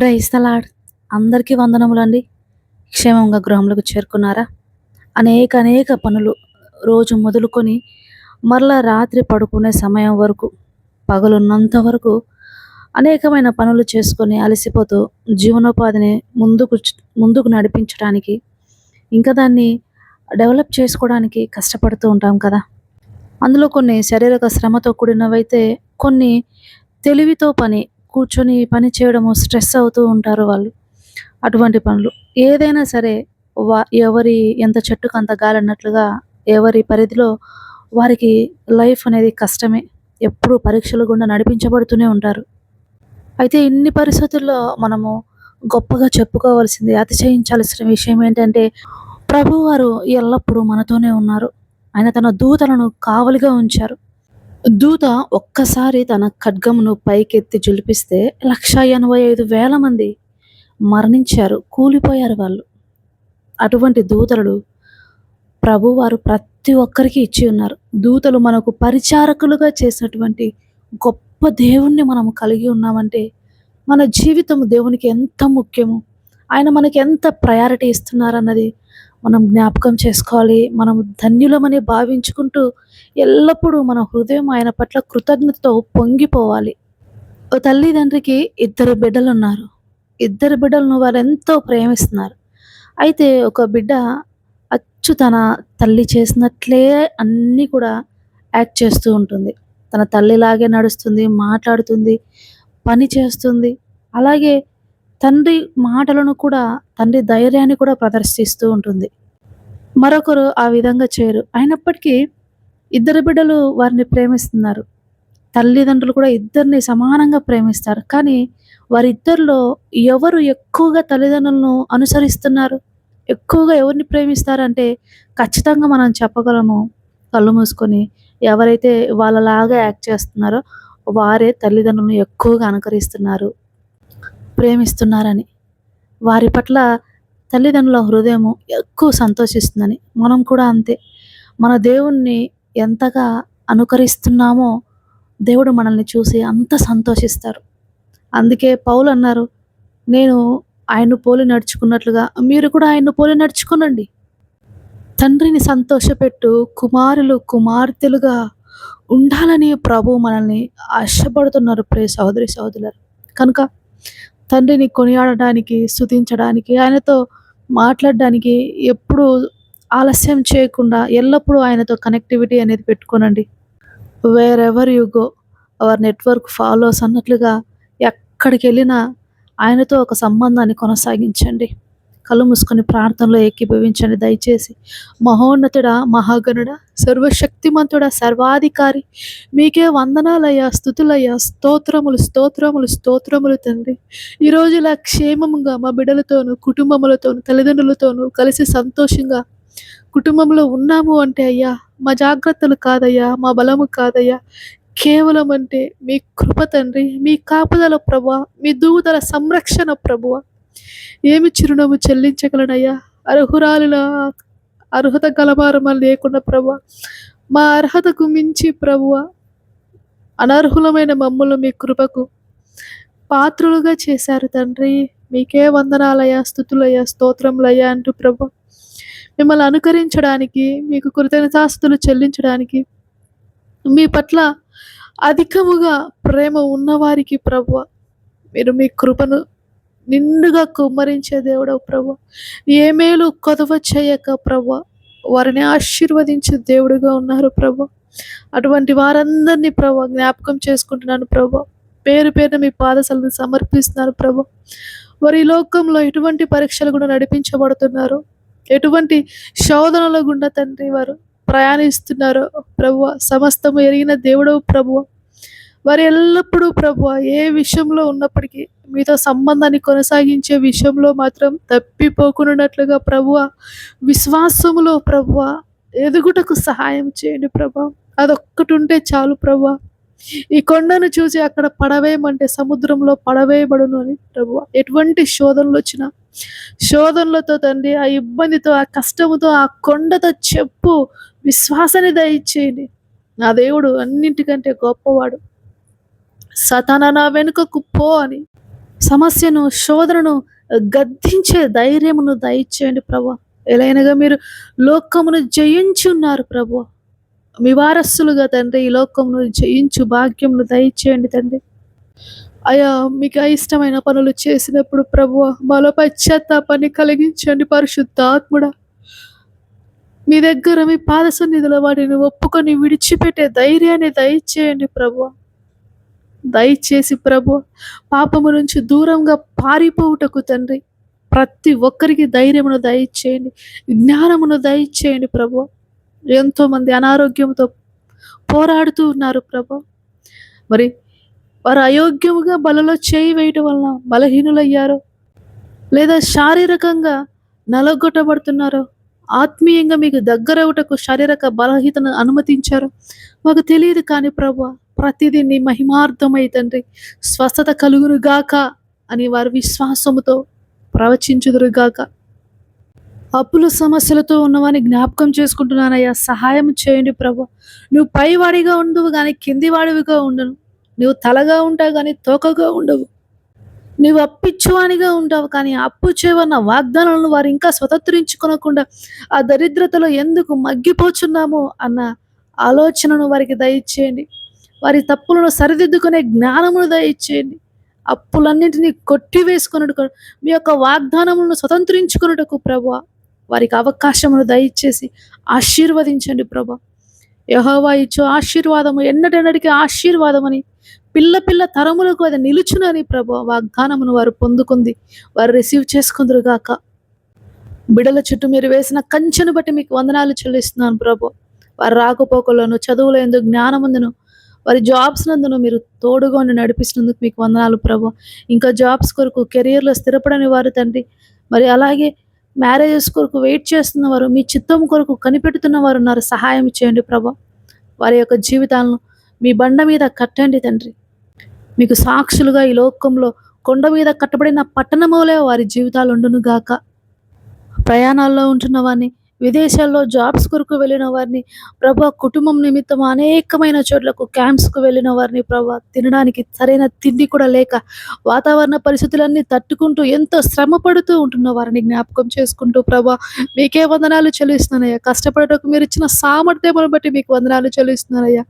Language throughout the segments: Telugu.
ప్రైస్తలాడ్ అందరికీ వందనములండి. క్షేమంగా గృహంలోకి చేరుకున్నారా? అనేక అనేక పనులు రోజు మొదలుకొని మరలా రాత్రి పడుకునే సమయం వరకు పగలున్నంత వరకు అనేకమైన పనులు చేసుకొని అలసిపోతూ జీవనోపాధిని ముందుకు ముందుకు నడిపించడానికి ఇంకా దాన్ని డెవలప్ చేసుకోవడానికి కష్టపడుతూ ఉంటాం కదా. అందులో కొన్ని శారీరక శ్రమతో కూడినవైతే కొన్ని తెలివితో పని కూర్చొని పని చేయడము స్ట్రెస్ అవుతూ ఉంటారు వాళ్ళు. అటువంటి పనులు. ఏదైనా సరే వా ఎవరి ఎంత చెట్టుకు అంత గాలి అన్నట్లుగా ఎవరి పరిధిలో వారికి లైఫ్ అనేది కష్టమే. ఎప్పుడు పరీక్షలు గుండా నడిపించబడుతూనే ఉంటారు. అయితే ఇన్ని పరిస్థితుల్లో మనము గొప్పగా చెప్పుకోవాల్సింది అతిశయించాల్సిన విషయం ఏంటంటే ప్రభువారు ఎల్లప్పుడూ మనతోనే ఉన్నారు. ఆయన తన దూతలను కావలిగా ఉంచారు. దూత ఒక్కసారి తన ఖడ్గమును పైకెత్తి జులిపిస్తే లక్ష ఎనభై ఐదు వేల మంది మరణించారు కూలిపోయారు వాళ్ళు. అటువంటి దూతలు ప్రభువారు ప్రతి ఒక్కరికి ఇచ్చి ఉన్నారు. దూతలు మనకు పరిచారకులుగా చేసినటువంటి గొప్ప దేవుణ్ణి మనము కలిగి ఉన్నామంటే మన జీవితం దేవునికి ఎంత ముఖ్యము? ఆయన మనకి ఎంత ప్రయారిటీ ఇస్తున్నారన్నది మనం జ్ఞాపకం చేసుకోవాలి మనం ధన్యులమని భావించుకుంటూ ఎల్లప్పుడూ మన హృదయం ఆయన పట్ల కృతజ్ఞతతో పొంగిపోవాలి. ఓ తల్లిదండ్రికి ఇద్దరు బిడ్డలు ఉన్నారు ఇద్దరు బిడ్డలను వారు ఎంతో ప్రేమిస్తున్నారు. అయితే ఒక బిడ్డ అచ్చు తన తల్లి చేసినట్లే అన్నీ కూడా యాక్ట్ చేస్తూ ఉంటుంది. తన తల్లిలాగే నడుస్తుంది మాట్లాడుతుంది పని చేస్తుంది. అలాగే తండ్రి మాటలను కూడా తండ్రి ధైర్యాన్ని కూడా ప్రదర్శిస్తూ ఉంటుంది. మరొకరు ఆ విధంగా చేయరు. అయినప్పటికీ ఇద్దరు బిడ్డలు వారిని ప్రేమిస్తున్నారు. తల్లిదండ్రులు కూడా ఇద్దరిని సమానంగా ప్రేమిస్తారు. కానీ వారిద్దరిలో ఎవరు ఎక్కువగా తల్లిదండ్రులను అనుసరిస్తున్నారు? ఎక్కువగా ఎవరిని ప్రేమిస్తారంటే ఖచ్చితంగా మనం చెప్పగలము. కళ్ళు మూసుకొని ఎవరైతే వాళ్ళలాగా యాక్ట్ చేస్తున్నారో వారే తల్లిదండ్రులను ఎక్కువగా అనుకరిస్తున్నారు. ప్రేమిస్తున్నారని. వారి పట్ల తల్లిదండ్రుల హృదయం ఎక్కువ సంతోషిస్తుందని. మనం కూడా అంతే. మన దేవుణ్ణి ఎంతగా అనుకరిస్తున్నామో దేవుడు మనల్ని చూసి అంత సంతోషిస్తారు. అందుకే పౌలు అన్నారు నేను ఆయన్ను పోలి నడుచుకున్నట్లుగా మీరు కూడా ఆయన్ను పోలి నడుచుకునండి. తండ్రిని సంతోషపెట్టు కుమారులు కుమార్తెలుగా ఉండాలని ప్రభు మనల్ని ఆశపడుతున్నారు ప్రే సహోదరి సహోదరులు కనుక తండ్రిని కొనియాడడానికి స్థుతించడానికి ఆయనతో మాట్లాడడానికి ఎప్పుడు ఆలస్యం చేయకుండా ఎల్లప్పుడూ ఆయనతో కనెక్టివిటీ అనేది పెట్టుకోనండి. Wherever you go our network follows అన్నట్లుగా ఎక్కడికి వెళ్ళినా ఆయనతో ఒక సంబంధాన్ని కొనసాగించండి. కళ్ళు మూసుకొని ప్రార్థనలో ఏకీభవించండి. దయచేసి మహోన్నతుడా మహాగణుడ సర్వశక్తిమంతుడ సర్వాధికారి మీకే వందనాలయ్యా స్థుతులయ్యా స్తోత్రములు స్తోత్రములు స్తోత్రములు తండ్రి. ఈరోజు ఇలా క్షేమంగా మా బిడ్డలతోనూ కుటుంబములతోనూ తల్లిదండ్రులతోనూ కలిసి సంతోషంగా కుటుంబంలో ఉన్నాము అంటే అయ్యా మా జాగ్రత్తలు కాదయ్యా మా బలము కాదయ్యా. కేవలం అంటే మీ కృప తండ్రి మీ కాపుదల ప్రభు మీ దూదల సంరక్షణ ప్రభువ. ఏమి చిరునవ్వు చెల్లించగలనయ్యా? అర్హురాలిలా అర్హత గలవారమా లేకుండా ప్రభు మా అర్హతకు మించి ప్రభువ అనర్హులమైన మమ్మల్ని మీ కృపకు పాత్రులుగా చేశారు తండ్రి. మీకే వందనాలయ్యా స్థుతులయ్యా స్తోత్రములయ్యా అంటూ ప్రభు మిమ్మల్ని అనుకరించడానికి మీకు కృతజ్ఞతాస్తులు చెల్లించడానికి మీ పట్ల అధికముగా ప్రేమ ఉన్నవారికి ప్రభు మీరు మీ కృపను నిండుగా కుమ్మరించే దేవుడవు ప్రభు. ఏ మేలు కొదవ చేయక ప్రభు. వారిని ఆశీర్వదించే దేవుడుగా ఉన్నారు ప్రభు. అటువంటి వారందరినీ ప్రభు జ్ఞాపకం చేసుకుంటున్నాను ప్రభు. పేరు పేరున మీ పాదశలను సమర్పిస్తున్నారు ప్రభు. వారి లోకంలో ఎటువంటి పరీక్షలు కూడా నడిపించబడుతున్నారు? ఎటువంటి శోధనల గుండా తండ్రి వారు ప్రయాణిస్తున్నారు? ప్రభు సమస్తము ఎరిగిన దేవుడవు ప్రభు. వారు ఎల్లప్పుడూ ప్రభు ఏ విషయంలో ఉన్నప్పటికీ మీతో సంబంధాన్ని కొనసాగించే విషయంలో మాత్రం తప్పిపోకున్నట్లుగా ప్రభు విశ్వాసములో ప్రభు ఎదుగుటకు సహాయం చేయండి ప్రభా. అదొక్కటి ఉంటే చాలు ప్రభు. ఈ కొండను చూసి అక్కడ పడవేయమంటే సముద్రంలో పడవేయబడును అని ప్రభు. ఎటువంటి శోధనలు వచ్చినా శోధనలతో తండ్రి ఆ ఇబ్బందితో ఆ కష్టముతో ఆ కొండతో చెప్పు. విశ్వాసాన్ని దయచేయండి. నా దేవుడు అన్నింటికంటే గొప్పవాడు. సతన నా వెనుకకు పో అని. సమస్యను శోధనను గద్దించే ధైర్యమును దయచేయండి ప్రభా. ఎలాగనగా మీరు లోకమును జయించి ఉన్నారు ప్రభు. మీ వారసులుగా తండ్రి ఈ లోకమును జయించు భాగ్యమును దయచేయండి తండ్రి. అయా మీకు అయిష్టమైన పనులు చేసినప్పుడు ప్రభు మాలో పశ్చాత్తాపాన్ని కలిగించండి పరిశుద్ధాత్ముడ. మీ దగ్గర మీ పాద సన్నిధిలో వాటిని ఒప్పుకొని విడిచిపెట్టే ధైర్యాన్ని దయచేయండి ప్రభు. దయచేసి ప్రభు పాపము నుంచి దూరంగా పారిపోవుటకు తండ్రి ప్రతి ఒక్కరికి ధైర్యమును దయచేయండి జ్ఞానమును దయచేయండి ప్రభు. ఎంతోమంది అనారోగ్యంతో పోరాడుతూ ఉన్నారు ప్రభు. మరి వారు అయోగ్యముగా బలలో చేయి వేయటం వలన బలహీనులయ్యారు లేదా శారీరకంగా నలగొట్టబడుతున్నారు ఆత్మీయంగా మీకు దగ్గరవుటకు శారీరక బలహీతను అనుమతించారు మాకు తెలియదు కానీ ప్రభు. ప్రతిదీ నీ మహిమార్థమై తండ్రి. స్వస్థత కలుగునుగాక అని వారి విశ్వాసముతో ప్రవచించుదురు గాక అప్పుల సమస్యలతో ఉన్నవాని జ్ఞాపకం చేసుకుంటున్నానయ్యా. సహాయం చేయండి ప్రభు. నువ్వు పైవాడిగా ఉండవు కానీ కింది వాడివిగా ఉండను. నువ్వు తలగా ఉంటావు కానీ తోకగా ఉండవు. నువ్వు అప్పిచ్చువానిగా ఉంటావు కానీ అప్పు చేయవన్న వాగ్దానాలను వారు ఇంకా స్వతంత్రించుకోనకుండా ఆ దరిద్రతలో ఎందుకు మగ్గిపోచున్నాము అన్న ఆలోచనను వారికి దయచేయండి. వారి తప్పులను సరిదిద్దుకునే జ్ఞానమును దయచేయండి. అప్పులన్నింటినీ కొట్టివేసుకున్నట్టు మీ యొక్క వాగ్దానములను స్వతంత్రించుకున్నటకు ప్రభు వారికి అవకాశమును దయచేసి ఆశీర్వదించండి ప్రభా యహోవా ఇచ్చో ఆశీర్వాదము ఎన్నటెన్నటికీ ఆశీర్వాదమని పిల్ల పిల్ల తరములకు అది నిలుచునని ప్రభు వాగ్దానమును వారు పొందుకుంది. వారు రిసీవ్ చేసుకుందరు గాక. బిడల చుట్టూ మీరు వేసిన కంచెను బట్టి మీకు వందనాలు చెల్లిస్తున్నాను ప్రభు వారు రాకపోకలను చదువులందు జ్ఞానముందును వారి జాబ్స్ నందును మీరు తోడుగా ఉండి నడిపిస్తున్నందుకు మీకు వందనాలు ప్రభు. ఇంకా జాబ్స్ కొరకు కెరియర్లో స్థిరపడని వారు తండ్రి మరి అలాగే మ్యారేజెస్ కొరకు వెయిట్ చేస్తున్నవారు మీ చిత్తం కొరకు కనిపెడుతున్న వారు ఉన్నారు. సహాయం చేయండి ప్రభా. వారి యొక్క జీవితాలను మీ బండ మీద కట్టండి తండ్రి. మీకు సాక్షులుగా ఈ లోకంలో కొండ మీద కట్టబడిన పట్టణములే వారి జీవితాలు ఉండును గాక. ప్రయాణాల్లో ఉంటున్న వారిని విదేశాల్లో జాబ్స్ కొరకు వెళ్ళిన వారిని ప్రభా కుటుంబం నిమిత్తం అనేకమైన చోట్లకు క్యాంప్స్కు వెళ్ళిన వారిని ప్రభా తినడానికి సరైన తిండి కూడా లేక వాతావరణ పరిస్థితులన్నీ తట్టుకుంటూ ఎంతో శ్రమ పడుతూ ఉంటున్న వారిని జ్ఞాపకం చేసుకుంటూ ప్రభా మీకే వందనాలు చెల్లిస్తున్నానయ్యా. కష్టపడటకు మీరు ఇచ్చిన సామర్థ్యమును బట్టి మీకు వందనాలు చెల్లిస్తున్నానయ్యా.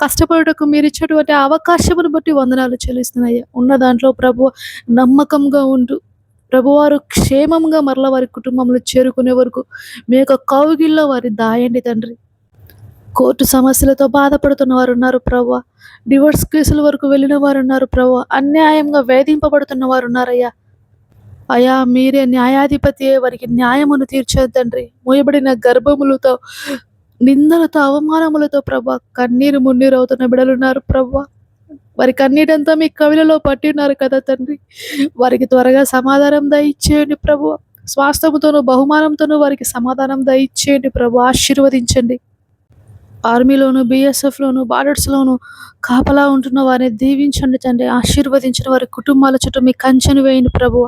కష్టపడటకు మీరు ఇచ్చినటువంటి అవకాశమును బట్టి వందనాలు చెల్లిస్తున్నాయ్యా ఉన్న దాంట్లో ప్రభు నమ్మకంగా ఉంటూ ప్రభువారు క్షేమంగా మరల వారి కుటుంబంలో చేరుకునే వరకు మీ యొక్క కౌగిల్లో వారి దాయండి తండ్రి. కోర్టు సమస్యలతో బాధపడుతున్న వారు ఉన్నారు ప్రభు డివోర్స్ కేసుల వరకు వెళ్ళిన వారు ఉన్నారు ప్రభు అన్యాయంగా వేధింపబడుతున్న వారు ఉన్నారయ్యా అయా మీరే న్యాయాధిపతి వారికి న్యాయమును తీర్చేది తండ్రి. మూయబడిన గర్భములతో నిందలతో అవమానములతో ప్రభా కన్నీరు మున్నీరు అవుతున్న బిడలున్నారు ప్రభా వారి కన్నీటంతా మీ కవిలలో పట్టి ఉన్నారు కదా తండ్రి. వారికి త్వరగా సమాధానం దయచేయండి ప్రభు. స్వాస్థ్యముతోనూ బహుమానంతోనూ వారికి సమాధానం దయచేయండి ప్రభు. ఆశీర్వదించండి. ఆర్మీలోను బీఎస్ఎఫ్లోను బార్డర్స్లోను కాపలా ఉంటున్న వారిని దీవించండి తండ్రి. ఆశీర్వదించిన వారి కుటుంబాల చుట్టూ మీ కంచెను వేయండి ప్రభు.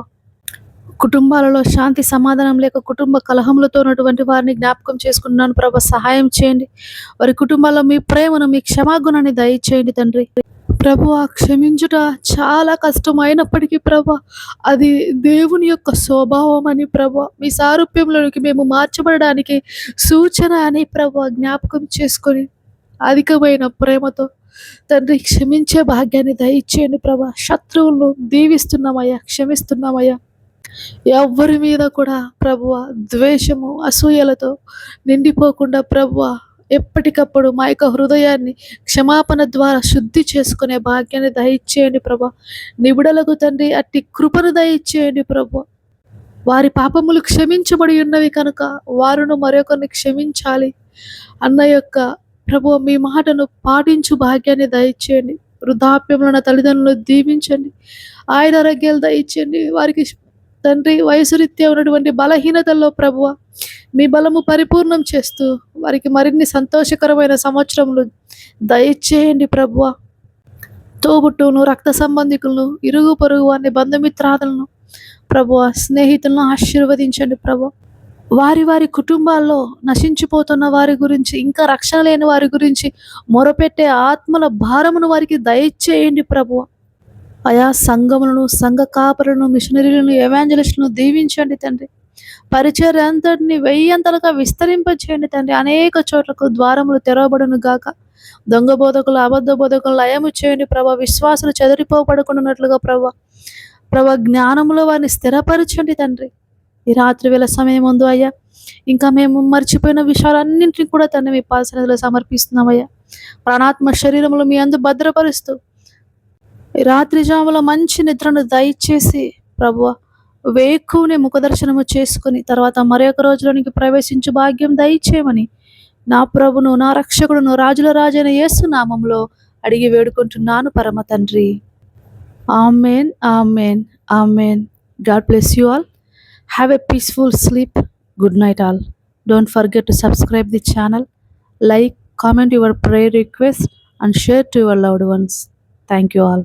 కుటుంబాలలో శాంతి సమాధానం లేక కుటుంబ కలహములతో ఉన్నటువంటి వారిని జ్ఞాపకం చేసుకుంటున్నాను ప్రభు. సహాయం చేయండి. వారి కుటుంబాల్లో మీ ప్రేమను మీ క్షమాగుణాన్ని దయచేయండి తండ్రి. ప్రభు ఆ క్షమించుట చాలా కష్టమైనప్పటికీ ప్రభ అది దేవుని యొక్క స్వభావం అని ప్రభ మీ సారూప్యంలోనికి మేము మార్చబడడానికి సూచన అని ప్రభ జ్ఞాపకం చేసుకొని అధికమైన ప్రేమతో తండ్రి క్షమించే భాగ్యాన్ని దయచేయండి ప్రభా శత్రువులను దీవిస్తున్నామయ్యా క్షమిస్తున్నామయ్యా. ఎవరి మీద కూడా ప్రభువ ద్వేషము అసూయలతో నిండిపోకుండా ప్రభువ ఎప్పటికప్పుడు మా యొక్క హృదయాన్ని క్షమాపణ ద్వారా శుద్ధి చేసుకునే భాగ్యాన్ని దయచేయండి ప్రభా. నిబుడలకు తండ్రి అట్టి కృపను దయచేయండి ప్రభు. వారి పాపములు క్షమించబడి ఉన్నవి కనుక వారును మరొకరిని క్షమించాలి. అన్న యొక్క ప్రభు మీ మాటను పాటించు భాగ్యాన్ని దయచేయండి. వృద్ధాప్యంలో నా తల్లిదండ్రులు దీవించండి. ఆయన ఆరోగ్యాలు దయచేయండి. వారికి తండ్రి వయసురీత్యా ఉన్నటువంటి బలహీనతల్లో ప్రభువ మీ బలము పరిపూర్ణం చేస్తూ వారికి మరిన్ని సంతోషకరమైన సంవత్సరములు. దయచేయండి ప్రభువ. తోబుట్టును రక్త సంబంధికులను ఇరుగు పొరుగు వారిని బంధుమిత్రాదులను ప్రభువ స్నేహితులను ఆశీర్వదించండి ప్రభు వారి వారి కుటుంబాల్లో నశించిపోతున్న వారి గురించి ఇంకా రక్షణ లేని వారి గురించి మొరపెట్టే ఆత్మల భారమును వారికి దయచేయండి ప్రభువ. అయా సంఘములను సంఘ కాపరులను మిషనరీలను ఎవాంజలిస్టులను దీవించండి తండ్రి. పరిచర్య అంతటిని వెయ్యంతలుగా విస్తరింపచేయండి తండ్రి. అనేక చోట్లకు ద్వారములు తెరవబడును గాక. దొంగ బోధకులు అబద్ధ బోధకులు లయము చేయండి ప్రభా విశ్వాసులు చెదిరిపోబడుకున్నట్లుగా ప్రభా. ప్రభా జ్ఞానంలో వారిని స్థిరపరచండి తండ్రి. ఈ రాత్రి వేళ సమయం ఉందో అయ్యా. ఇంకా మేము మర్చిపోయిన విషయాలన్నింటినీ కూడా తండ్రి మీ పాసనలో సమర్పిస్తున్నామయ్యా. ప్రాణాత్మ శరీరములు మీ అందు భద్రపరుస్తూ రాత్రి జాములో మంచి నిద్రను దయచేసి ప్రభు వేకువనే ముఖదర్శనము చేసుకుని తర్వాత మరొక రోజులోనికి ప్రవేశించు భాగ్యం దయచేయమని నా ప్రభును నా రక్షకుడును రాజుల రాజైన యేసు నామంలో అడిగి వేడుకుంటున్నాను పరమ తండ్రి. Amen amen amen. God bless you all. Have a peaceful sleep. Good night all. Don't forget to subscribe the channel. Like comment your prayer request and share to your loved ones. Thank you all.